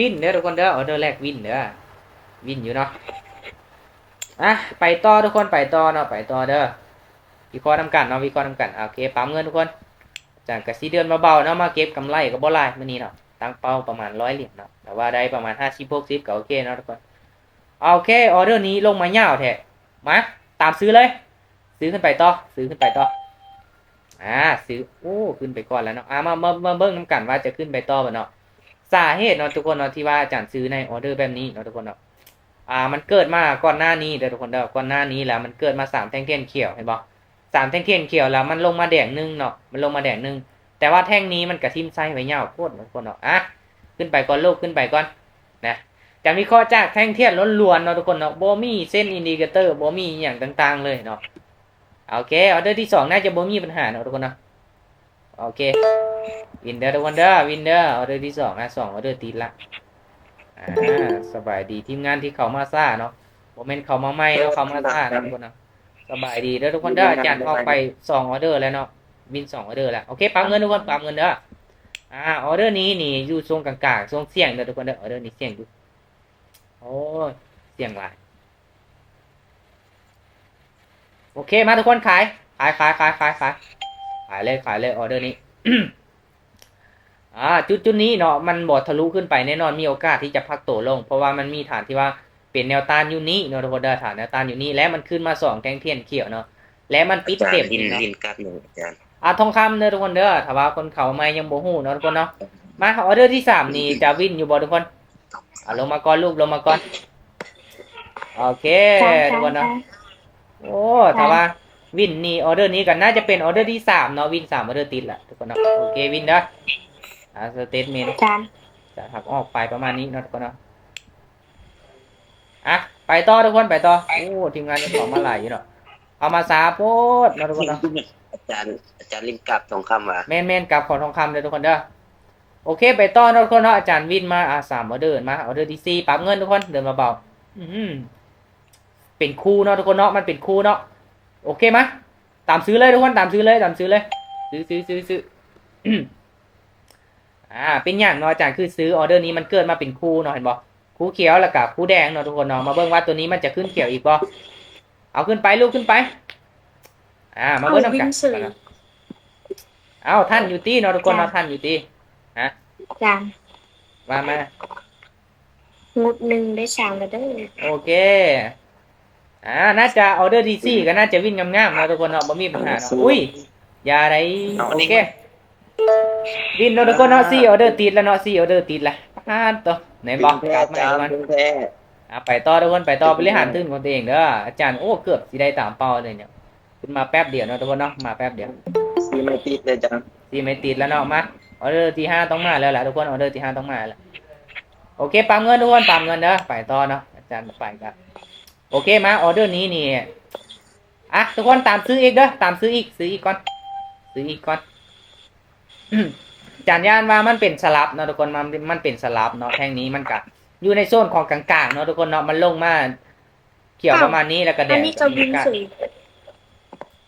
วินเด้อทุกคนเด้อออเดอร์แรกวินเด้อวินอยู่เนาะอะไปต่อทุกคนไปต่อเนาะไปต่อเด้อวิเคราะห์นำกันเนาะวิเคราะห์นำกันอะโอเคปั๊มเงินทุกคนจากกสิเดือนเบาๆเนาะมาเก็บกำไรก็บ่หลายมื้อนี้เนาะตั้งเป้าประมาณร้อยเหรียญเนาะแต่ว่าได้ประมาณ50 60ก็โอเคเนาะทุกคนเอาโอเคออเดอร์นี้ลงมายาวแท้มาตามซื้อเลย ซื้อขึ้นไปต่อซื้อขึ้นไปต่ออ่าซื้อโอ้ขึ้นไปก่อนแล้วเนาะอ่ามามามาเบิ่งน้ำกันว่าจะขึ้นไปต่อบ่เนาะ สาเหตุเนาะทุกคนเนาะที่ว่าอาจารย์ซื้อในออเดอร์แบบนี้เนาะทุกคนเนาะอ่ามันเกิดมาก่อนหน้านี้เด้อทุกคนเด้อก่อนหน้านี้แล้วมันเกิดมาสามแท่งเทียนเขียวเห็นบ่สามแท่งเทียนเขียวแล้วมันลงมาแดงหนึงเนาะมันลงมาแดงหนึงแต่ว่าแท่งนี้มันกระทิ่มไส้ไว้ยาวโคตรทุกคนเนาะอะขึ้นไปก่อนลูกขึ้นไปก่อนนะจะมีข้อจากแท่งเทียนล้วนๆเนาะทุกคนเนาะบ่มีเส้นอินดิเคเตอร์บ่มีอย่างต่างๆ เลยเนาะโอเคออเดอร์ที่สองน่าจะบ่มีปัญหาเนาะทุกคนเนาะโอเค วินเดอร์ทุกคนเด้อวินเดอร์ออเดอร์ที่สองนะสองออเดอร์ติดละอ่าสบายดีทีมงานที่เขามาซ่าเนาะโมเมนต์เขามาไม่แล้วเขามาซ่านะทุกคนนะสบายดีเด้อทุกคนเด้ออาจารย์ออกไปสองออเดอร์แล้วเนาะวินสองออเดอร์แล้วโอเคปั๊มเงินทุกคนปั๊มเงินเด้ออ่าออเดอร์นี้นี่อยู่ทรงกลางๆทรงเสี่ยงเด้อทุกคนเด้อออเดอร์นี้เสี่ยงอยู่โอ้ยเสี่ยงหลายโอเคมาทุกคนขายขายขายขายขายขายขายเลยขายเลยออเดอร์นี้ อ่าจุดจุดนี้เนาะมันบอดทะลุขึ้นไปแน่นอนมีโอกาสที่จะพักตัวลง เพราะว่ามันมีฐานที่ว่าเป็นแนวต้านอยู่นี้เนาะทุกคนเด้อฐานแนวต้านอยู่นี้และมันขึ้นมาสองแท่งเทียนเขียวเนาะและมันปิดอาจารเต็มย์วินเนาะวินกัดหนึ่งอาจารย์อ่าทองคำเด้อทุกคนเด้อถ้าว่าคนเขาไม่ยังบ่ฮู้เนาะทุกคนเนาะมาออเดอร์ที่สามนี่จะวินอยู่บ่ทุกคนอ่าลงมาก่อนลูกลงมาก่อนโอเคทุกคนเนาะโอ้ถ้าว่าวินนี่ออเดอร์นี้กันน่าจะเป็นออเดอร์ที่สามเนาะวินสามออเดอร์ติดแหละทุกคนเนาะโอเควินเด้อ อ่าสเตทเมนอาจารย์จะหักออกไปประมาณนี้เนาะทุกคนเนาะอะไปต่อทุกคนไปต่อโอ้ทีมงานจะของมาหลายอยู่เนาะเอามาสาโพดเนาะทุกคนเนาะอาจารย์อาจารย์ลิมกับทองคำว่ะแม่นแม่นกับของทองคำเลยทุกคนเด้อโอเค ไปต่อเนาะทุกคนเนาะอาจารย์วินมาอะสามออเดอร์มาออเดอร์ที่สี่ปรับเงินทุกคนเดินมาเบาๆอื้อหือเป็นคู่เนาะทุกคนเนาะมันเป็นคู่เนาะโอเคไหมยตามซื้อเลยทุกคนตามซื้อเลยตามซื้อเลย ซื้อซื้อซื้อซื้อ อื้ออ่าเป็นอย่างเนาะอาจารย์คือซื้อออเดอร์นี้มันเกิดมาเป็นคู่เนาะเห็นบ่คู่เขียวแล้วกับคู่แดงเนาะทุกคนเนาะมาเบิ่งว่าตัวนี้มันจะขึ้นเขียวอีกบ่เอาขึ้นไปลูกขึ้นไป อ่า มาเบิ่งเอาน้ำวิกันนสื่อเอาท่านอยู่ที่เนาะทุกคนเนาะท่านอยู่ที่อาจารย์มามางดหนึ่งได้สามแล้วเด้อโอเคอ่าน่าจะออเดอร์ดีซี่ก็น่าจะวิ่งงามๆเนาะทุกคนเนาะบ่มีปัญหาเนาะอุ้ยอยาไรโอเค วินเนาะทุกคนเนาะซี่ออเดอร์ติดแล้วเนาะซี่ออเดอร์ติดละอ่าตัวไหนบอกกลับมาอีกวันวินแท้อะไปต่อทุกคนไปต่อบริหารทึ่นของตัวเองเด้ออาจารย์โอ้เกือบสิได้ตามเป้าเลยเนี่ยขึ้นมาแป๊บเดียวเนาะทุกคนเนาะมาแป๊บเดียวซีไม่ติดเลยอาจารย์ซี่ไม่ติดแล้วเนาะมาออเดอร์ที่ห้าต้องมาแล้วแหละทุกคนออเดอร์ที่ห้าต้องมาแล้วโอเคปั๊มเงินทุกคนปั๊มเงินเด้อไปต่อเนาะอาจารย์ไปครับโอเคมาออเดอร์นี้นี่อะทุกคนตามซื้ออีกเด้อตามซื้ออีกซื้ออีกก่อนซื้ออีกก่อน จานย่านว่ามันเป็นสลับเนาะทุกคนมันมันเป็นสลับเนาะแท่งนี้มันกัอยู่ในโซนของกลางๆเนาะทุกคนเนาะมันลงมาเขียวประมาณนี้แล้วก็แดอันงนี้ก็วินสื่อ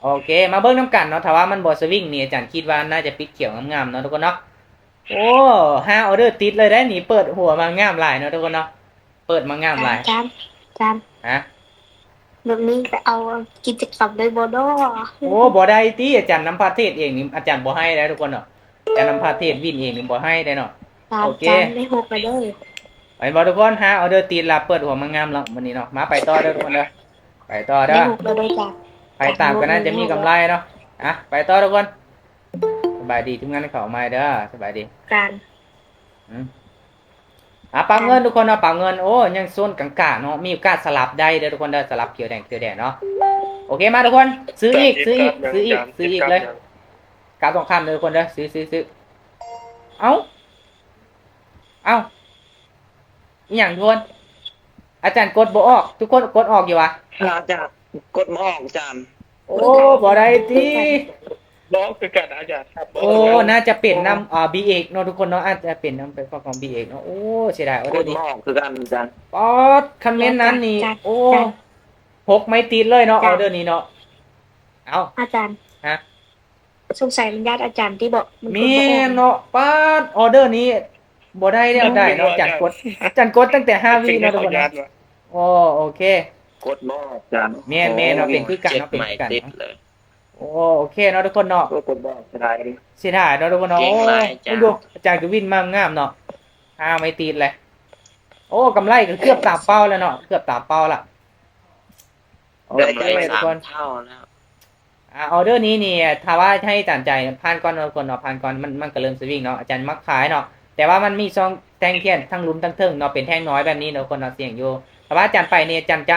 โอเค มาเบิ้งน้ำกันเนาะถ้าว่ามันบอสวิงนี่อาจารย์คิดว่าน่าจะปิดเขียวงามๆเนาะทุกคนเนาะโอ้ห้าออเดอร์ติดเลยได้หนีเปิดหัวมางามหลายเนาะทุกคนเนาะเปิดมางามหลายอาจารย์อาจารย์ฮะแบบนี้ไปเอากิจกรรมได้บ่ดอโอ้บ่ได้ที่อาจารย์นำพาเทศเองนี่อาจารย์บ่ให้ได้ทุกคนเนาะ อาจารย์นำพาเทศวินเองนี่บ่ให้ได้เนาะอาจารย์โอเคอาจารย์ได้หกไปเด้อไปบ่ทุกคนห้าออเดอร์ติดละเปิดหัวมางามแล้ววันนี้เนาะมาไปต่อเด้อทุกคนเด้อไปต่อเด้ได้อ หกแล้วเด้อจ้ะ ไปตามก็น่าจะมีกำไรเนาะ อะ ไปต่อทุกคน สบายดีทุกงานเขามาเด้อ สบายดีอาจารย์อืมอะปั๊มเงินทุกคนเนาะปั๊มเงิน โอ้ยังโซนกลางๆเนาะ มีโอกาสสลับได้เด้อทุกคนเด้อสลับเขียวแดงเขียวแดงเนาะ โอเคมาทุกคน ซื้ออีก ซื้ออีก ซื้ออีก ซื้ออีกเลย กราบสองคำเลยทุกคนเด้อซื้อซื้อซื้อเอ้าเอ้าอหย่างทุกคนอาจารย์กดบ่ออก ทุกคนกดออกอยู่วะอาจารย์กดหมอออกอาจารย์โอ้บ่ได้ทีร้องคือกันอาจารย์ครับโอ้น่าจะเป็นน้ำอ่าบีเอกเนาะทุกคนเนาะอาจจะเป็นน้ำเป็นของบีเอกเนาะโอ้เสียดายเอากเดี๋ยดวนี้หมอออกคือกันอาจารย์ป๊อดคอมเมนต์นั้นนี่ โอ้หกไม่ติดเลยเนาะออเดอร์นี้เนาะเอาอาจารย์ฮะ สงสัยมันญาติอาจารย์ที่บอกมันแมีเนาะป๊าดออเดอร์นี้บ่ได้แล้วได้เนาะอาจารย์กดอาจารย์กดตั้งแต่ห้าวิเนาะทุกคนอาเนาะจารย์ว่ะโอ้โอเค กดหม้ออาจารย์แม่นแม่นเราเป็นคือกันเจ็ดเราเป็นใหม่คือกันติดเลยโอ้โอเคเนาะทุกคนเนาะก็กดหม้อใช่เสียดายเนาะทุกคนเนาะเก่โอ้งหลายจ้ะดูอาจารย์ก็วินมากงามเนาะห้าไม่ติดเลยโอ้กำไรก็เกือบตามเป้าแล้วเนาะเกือบตามเป้าละโอได้เคได้ทุกสาคมนเท่าแล้ว อ่าออเดอร์นี้นี่ถ้าว่าให้อาจารย์ใจายผ่านก่อนเนาะทุกคนเนาะผ่านก่อนมันมันก็เริ่มสวิงเนาะอาจารย์มักขายเนาะแต่ว่ามันมีซองแท่งเทียนทั้งลุ้มทั้งเทิงเนาะเป็นแท่งน้อยแบบนี้เนาะทุกคนเนาะเสี่ยงอยู่แต่ว่าอาจารย์ไปเนี่ยอาจารย์จะ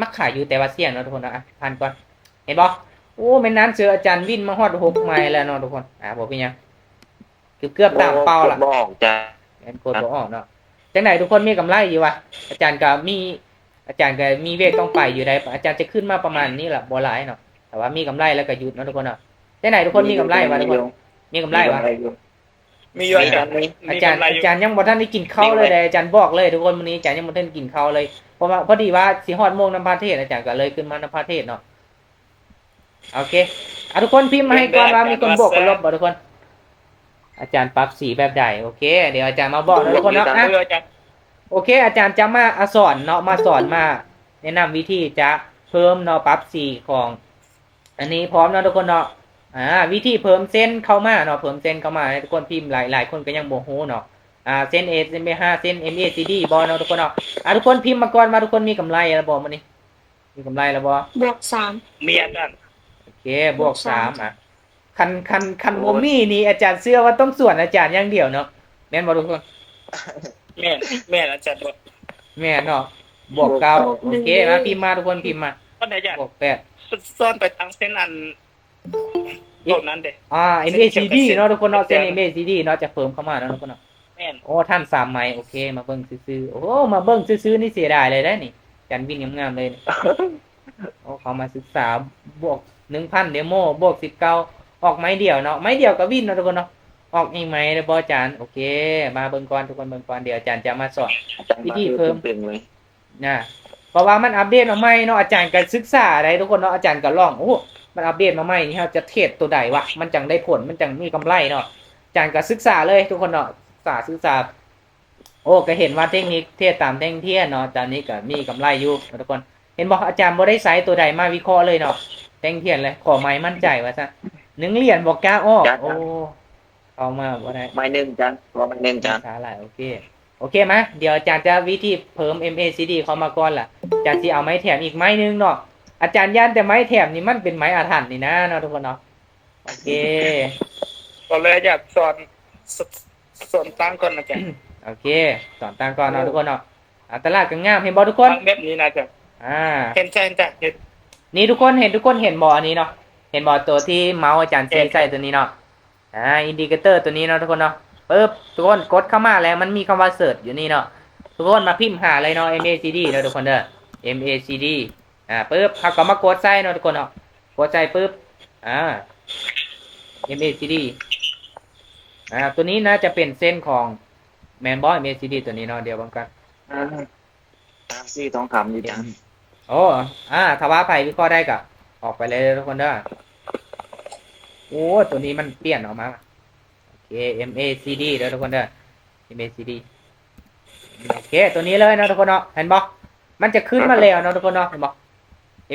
มักขายอยู่แต่ว่าเสี่ยงเนาะทุกคนเนาะอะผ่านก่อนเห็นบ่โอ้แม่นนั้นเสืออาจารย์วินมาฮอดหกไม้แล้วเนาะทุกคนอ่าบ่เป็นหยังเกือบเกือบตามเป้าละกดหม้ออาจารย์แอนโกดบ่ออกเนาะจังไหนทุกคนมีกำไรอยู่วะอาจารย์ก็มีอาจารย์ก็มีเวทต้องไปอยู่ได้อาจารย์จะขึ้นมาประมาณนี้แหละบ่หลายเนาะ แต่ว่ามีกำไรแล้วก็หยุดเนาะทุกคนเนาะจังไหนทุกคนมีกำไรวะทุกคนมีกำไรวะอยู่มีอยู่อาจารย์อาจารย์มีกำไอาจารย์ยังบ่ทันได้กินข้าวเลยเลยอาจารย์บอกเลยทุกคนวันนี้อาจารย์ยังบ่ทันกินข้าวเลยเพราะว่าพอดีว่าสิฮอดโมงน้ำพาเทศอาจารย์ก็เลยขึ้นมาน้ำพาเทศเนาะโอเคอะทุกคนพิมพ์มาให้ก่อนว่ามีคนบวกคนลบบ่ทุกคน อาจารย์ปรับสีแบบใดโอเค เดี๋ยวอาจารย์มาบอกนะทุกคนเนาะอะเอออาจารย์โอเค อาจารย์จะมาอะสอนเนาะมาสอนมา แนะนำวิธีจะเพิ่มเนาะปรับสีของ อันนี้พร้อมเนาะทุกคนเนาะอ่าวิธีเพิ่มเส้นเข้ามาเนาะเพิ่มเส้นเข้ามาให้ทุกคนพิมพ์หลายหลายคนก็ยังโมโหเนาะอ่าเส้น A เส้น B ห้าเส้น M A C D บอลเนาะทุกคนเนาะอ่าทุกคนพิมพ์มาก่อนมาทุกคนมีกำไรแล้วบอมันนี่มีกำไรแล้วบอบวกสามมีอาจารย์โอเคบวกสามอะคันคันคันโมมี่นี่อาจารย์เชื่อว่าต้องส่วนอาจารย์อย่างเดียวเนาะแม่นบอทุกคน แม่นแม่นอาจารย์บอกแม่นเนาะบวกเก้าโอเคมาพิมพ์มาทุกคนพิมพ์มาก็อาจารย์บวกแปด ซ่อนไปทางเส้นอันตรงนั้นเด้อ่า MACD เนาะทุกคนเนาะเส้น MACD เนาะจะเพิ่มเข้ามาเนาะทุกคนเนาะแม่นโอ้ท่านสามไม้โอเค มาเบิ่งซื้อๆโอ้มาเบิ่งซื้อๆนี่เสียดายเลยได้นี่จันวินงามๆเลยนี่โอ้เขามาศึกษาบวกหนึ่งพันเดโมบวกสิบเก้าออกไม้เดียวเนาะไม้เดียวกับวินเนาะทุกคนเนาะออกอีกไหมเลยบออาจารย์โอเค มาเบิ่งก่อนทุกคนเบิ่งก่อนเดี๋ยวอาจารย์จะมาสอนอาจารย์วิธีเพิ่มตึงเลยนะ เพราะว่ามันอัปเดตมาใหม่เนาะอาจารย์ก็ศึกษาได้ทุกคนเนาะอาจารย์ก็ลองโอ้มันอัปเดตมาใหม่นี่เราจะเทรดตัวใดวะมันจังได้ผลมันจังมีกำไรเนาะอาจารย์ก็ศึกษาเลยทุกคนเนาะศึกษาศึกษา โอ้ก็เห็นว่าเทคนิคเทศตามเทคนิคเทียนเนาะตอนนี้ก็มีกำไรอยู่ทุกคน เห็นบอกอาจารย์บ่ได้ใช้ตัวใดมาวิเคราะห์เลยเนาะเทคนิคเทียนเลยขอไม้มั่นใจว่าซะหนึ่งเหรียญบอกกล้าอ้อโอ้เอามาบ่ได้ไม้หนึ่งอาจารย์รอไม้หนึ่งอาจารย์สาหร่ายโอเค โอเคไหมเดี๋ยวอาจารย์จะวิธีเพิ่ม MACD เข้ามาก่อนล่ะอาจารย์จะเอาไม้แถมอีกไม้นึงเนาะอาจารย์ยันแต่ไม้แถมนี่มันเป็นไม้อาถรรพ์นี่นะเนาะทุกคนเนาะโอเคก็เลยอยากสอนสสอนตั้งก่อนอาจารย์โอเคสอนตามก่อนเนาะทุกคนเนาะอัตลาดก็งามเห็นบอทุกคนตั้งแบบนี้นะอาจารย์อ่าเห็นใจเห็นใจเห็นนี่ทุกคนเห็นทุกคนเห็นบออันนี้เนาะเห็นบอตัวที่เมาส์อาจารย์ซีใส่ตัวนี้เนาะอ่าอินดิเคเตอร์ตัวนี้เนาะทุกคนเนาะ ปึ๊บทุกคนกดเข้ามาแล้วมันมีคำว่าเสิร์ชอยู่นี่เนาะทุกคนมาพิมพ์หาเลยเนาะ MACD เนาะทุกคนเด้อ MACD อ่าปึ๊บเขาก็มากดใส่เนาะทุกคนเนาะกดใส่ปึ๊บอ่า MACD อ่าตัวนี้นะจะเป็นเส้นของแมนบอย MACD ตัวนี้เนาะเดี๋ยวบังกันอ่าตามซี่ทองคำอยู่อาจารย์โอ้อ่าถ้าว่าไปวิเคราะห์ได้ก็ออกไปเลยทุกคนเด้อโอ้ตัวนี้มันเปลี่ยนออกมา โอเค MACD เด้อทุกคนเด้อ MACD โอเค ตัวนี้เลยนะทุกคนเนาะเห็นบ่มันจะขึ้นมาแล้วเนาะทุกคนเนาะเห็นบ่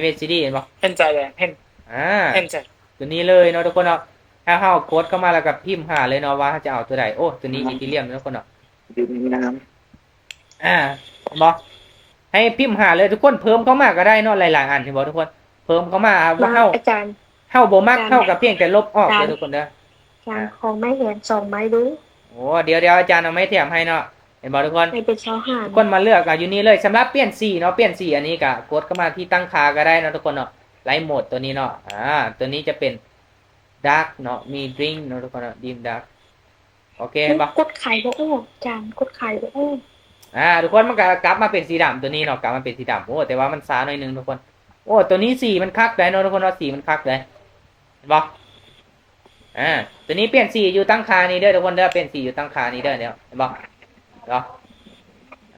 MACD เห็นบ่เห็นใจเลยเห็นอ่าเห็นใจตัวนี้เลยเนาะทุกคนเนาะถ้าเฮากดเข้ามาแล้วก็พิมพ์หาเลยเนาะว่าจะเอาตัวใดโอ้ตัวนี้อีทีเรียมทุกคนเนาะดื่มน้อ่าเห็นบ่ให้พิมพ์หาเลยทุกคนเพิ่มเข้ามาก็ได้เนาะหลายๆอันเห็นบ่ทุกคน เพิ่มเข้ามาว่ามาเฮาอาจารย์เฮาบ่มักเฮากับเพียงแต่ลบออกเลยทุกคนเด้ออา จารย์ขอไม่เห็นสองไม้ดูโอ้เดี๋ยวเดี๋ยวอาจารย์เอาไม้แถมให้เนาะเห็นบ่ทุกคนไม่เป็นเช้าห่านทุกคนมาเลือกอะอยู่นี่เลยสำหรับเปลี่ยนสีเนาะเปลี่ยนสีอันนี้ก็กดเข้ามาที่ตั้งค่าก็ได้เนาะทุกคนเนาะไลท์โหมดตัวนี้เนาะอ่าตัวนี้จะเป็นดาร์กเนาะมีดริงเนาะทุกคนเนาะดีมดาร์กโอเคเห็นปะกดไข่บ่โอ้อาจารย์กดไข่บ่โอ้อ่าทุกคนมันก็กลับมาเป็นสีดำตัวนี้เนาะกลับมาเป็นสีดำโอ้แต่ว่ามันช้าหน่อยนึงทุกคน โอ้ตัวนี้สีมันคักเลยเนาะทุกคนเนาะสีมันคักเลยเห็นปะ อ่าตัวนี้เปลี่ยนสีอยู่ตั้งค่านี้เด้อทุกคนเด้อเปลี่ยนสีอยู่ตั้งค่านี้เด้อเดี๋ยวเห็นบอกเนาะ